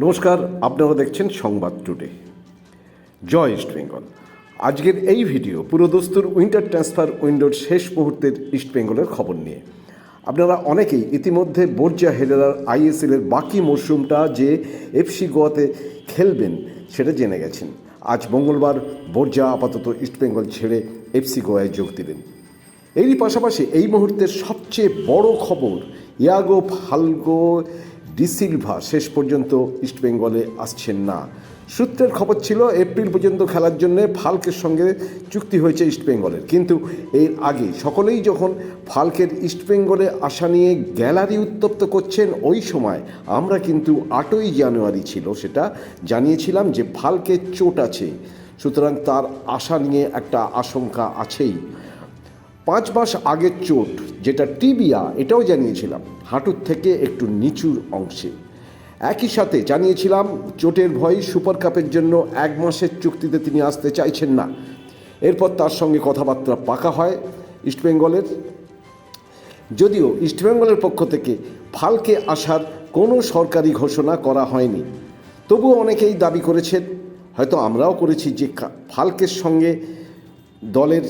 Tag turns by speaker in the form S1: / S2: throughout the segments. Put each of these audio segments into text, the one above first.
S1: নমস্কার, আপনারা দেখছেন সংবাদ টুডে। জয় ইস্ট বেঙ্গল। আজকের এই ভিডিও পুরোদস্তুর উইন্টার ট্রান্সফার উইন্ডোর শেষ মুহূর্তের ইস্ট বেঙ্গলের খবর নিয়ে। আপনারা অনেকেই ইতিমধ্যে বর্জা হেরেরার আইএসএলের বাকি মরশুমটা যে এফসি গোয়াতে খেলবেন সেটা জেনে গেছেন। আজ মঙ্গলবার বর্জা আপাতত ইস্টবেঙ্গল ছেড়ে এফসি গোয়ায় যোগ দিলেন এরই পাশাপাশি এই মুহূর্তের সবচেয়ে বড় খবর ইয়াগো ফালগো ডিসিলভা শেষ পর্যন্ত ইস্টবেঙ্গলে আসছেন না। সূত্রের খবর ছিল, এপ্রিল পর্যন্ত খেলার জন্য ফাল্কের সঙ্গে চুক্তি হয়েছে ইস্টবেঙ্গলের কিন্তু এর আগে সকলেই যখন ফাল্কের ইস্টবেঙ্গলে আসা নিয়ে গ্যালারি উত্তপ্ত করছেন, ওই সময় আমরা কিন্তু আটই জানুয়ারি ছিল, সেটা জানিয়েছিলাম যে ফাল্কের চোট আছে। সুতরাং তার আশা নিয়ে একটা আশঙ্কা আছেই। পাঁচ মাস আগের চোট, যেটা টিবিয়া, এটাও জানিয়েছিলাম, হাঁটুর থেকে একটু নিচুর অংশে। একই সাথে জানিয়েছিলাম, চোটের ভয় সুপার কাপের জন্য এক মাসের চুক্তিতে তিনি আসতে চাইছেন না। এরপর তার সঙ্গে কথাবার্তা পাকা হয় ইস্টবেঙ্গলের যদিও ইস্টবেঙ্গলের পক্ষ থেকে ফালকে আসার কোনো সরকারি ঘোষণা করা হয়নি। তবুও অনেকেই দাবি করেছেন, হয়তো আমরাও করেছি যে ফালকের সঙ্গে দলের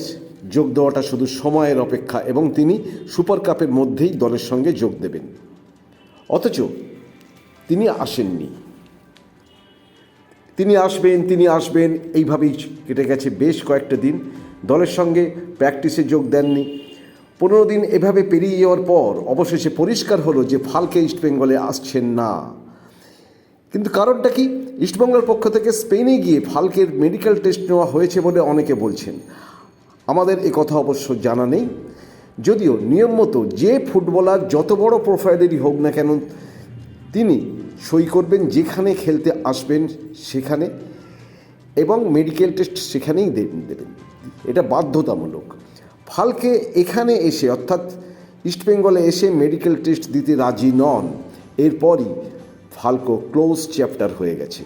S1: যোগ দেওয়াটা শুধু সময়ের অপেক্ষা, এবং তিনি সুপার কাপের মধ্যেই দলের সঙ্গে যোগ দেবেন। অথচ তিনি আসেননি। তিনি আসবেন তিনি আসবেন, এইভাবেই কেটে গেছে বেশ কয়েকটা দিন। দলের সঙ্গে প্র্যাকটিসে যোগ দেননি। পনেরো দিন এভাবে পেরিয়ে যাওয়ার পর অবশেষে পরিষ্কার হলো যে ফালকে ইস্টবেঙ্গলে আসছেন না। কিন্তু কারণটা কি? ইস্টবেঙ্গলের পক্ষ থেকে স্পেনে গিয়ে ফালকের মেডিকেল টেস্ট নেওয়া হয়েছে বলে অনেকে বলছেন। আমাদের এ কথা অবশ্য জানা নেই। যদিও নিয়ম মতো যে ফুটবলার যত বড় প্রোফাইলেরই হোক না কেন, তিনি সই করবেন যেখানে খেলতে আসবেন সেখানে এবং মেডিকেল টেস্ট সেখানেই দেবেন। এটা বাধ্যতামূলক। ফালকে এখানে এসে, অর্থাৎ ইস্টবেঙ্গলে এসে মেডিকেল টেস্ট দিতে রাজি নন, এরপরই ফালকো ক্লোজ চ্যাপ্টার হয়ে গেছে।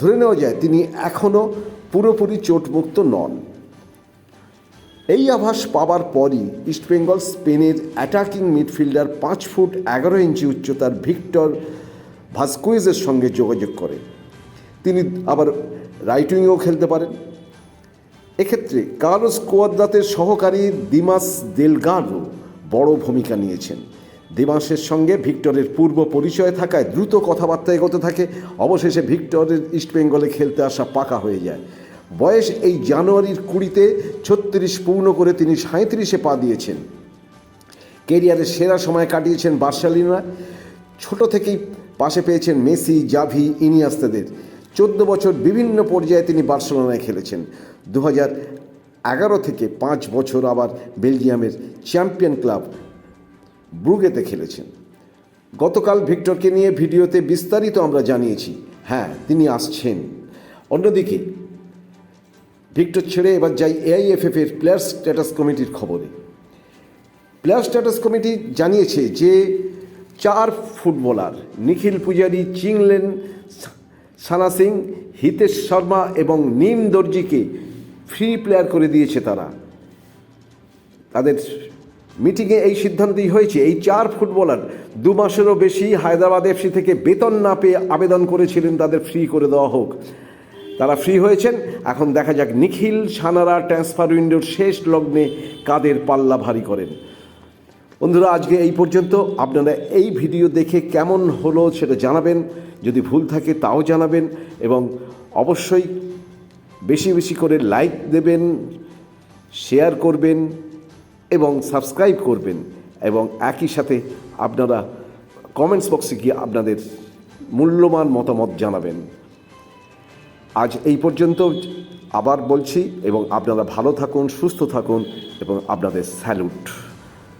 S1: ধরে নেওয়া যায়, তিনি এখনও পুরোপুরি চোটমুক্ত নন। এই আভাস পাওয়ার পরই ইস্টবেঙ্গল স্পেনের অ্যাটাকিং মিডফিল্ডার পাঁচ ফুট এগারো ইঞ্চি উচ্চতার ভিক্টর ভাস্কুইজের সঙ্গে যোগাযোগ করে তিনি আবার রাইট খেলতে পারেন। এক্ষেত্রে কার্লোস কোয়াদ্রাতের সহকারী দিমাস দেলগারো বড় ভূমিকা নিয়েছেন। দিমাসের সঙ্গে ভিক্টরের পূর্ব পরিচয় থাকায় দ্রুত কথাবার্তা এগোতে থাকে। অবশেষে ভিক্টরের ইস্টবেঙ্গলে খেলতে আসা পাকা হয়ে যায়। বয়স এই জানুয়ারির কুড়িতে ছত্রিশ পূর্ণ করে তিনি সাঁত্রিশে পা দিয়েছেন। কেরিয়ারের সেরা সময় কাটিয়েছেন বার্সালিনা। ছোট থেকেই পাশে পেয়েছেন মেসি, জাভি, ইনিয়াস্তাদের। চোদ্দ বছর বিভিন্ন পর্যায়ে তিনি বার্সেলোনায় খেলেছেন। দু এগারো থেকে পাঁচ বছর আবার বেলজিয়ামের চ্যাম্পিয়ন ক্লাব ব্রুগেতে খেলেছেন। গতকাল ভিক্টরকে নিয়ে ভিডিওতে বিস্তারিত আমরা জানিয়েছি। হ্যাঁ তিনি আসছেন। অন্যদিকে ভিক্টর ছেড়ে এবার যাই এআইএফএফ এর প্লেয়ার স্ট্যাটাস কমিটির খবরে। প্লেয়ার স্ট্যাটাস কমিটি জানিয়েছে যে চার ফুটবলার নিখিল পূজারি, চিংলেন সানা সিং, হিতেশ শর্মা এবং নিম দর্জিকে ফ্রি প্লেয়ার করে দিয়েছে তারা। তাদের মিটিংয়ে এই সিদ্ধান্তই হয়েছে, এই চার ফুটবলার দু মাসেরও বেশি হায়দ্রাবাদ এফসি থেকে বেতন না পেয়ে আবেদন করেছিলেন, তাদের ফ্রি করে দেওয়া হোক। তারা ফ্রি হয়েছেন। এখন দেখা যাক নিখিল সানারা ট্রান্সফার উইন্ডোর শেষ লগ্নে কাদের পাল্লা ভারী করেন। বন্ধুরা, আজকে এই পর্যন্ত। আপনারা এই ভিডিও দেখে কেমন হলো সেটা জানাবেন। যদি ভুল থাকে তাও জানাবেন এবং অবশ্যই বেশি বেশি করে লাইক দেবেন শেয়ার করবেন এবং সাবস্ক্রাইব করবেন এবং একই সাথে আপনারা কমেন্টস বক্সে গিয়ে আপনাদের মূল্যবান মতামত জানাবেন। আজ এই পর্যন্ত আবার বলছি এবং আপনারা ভালো থাকুন সুস্থ থাকুন এবং আপনাদের স্যালুট।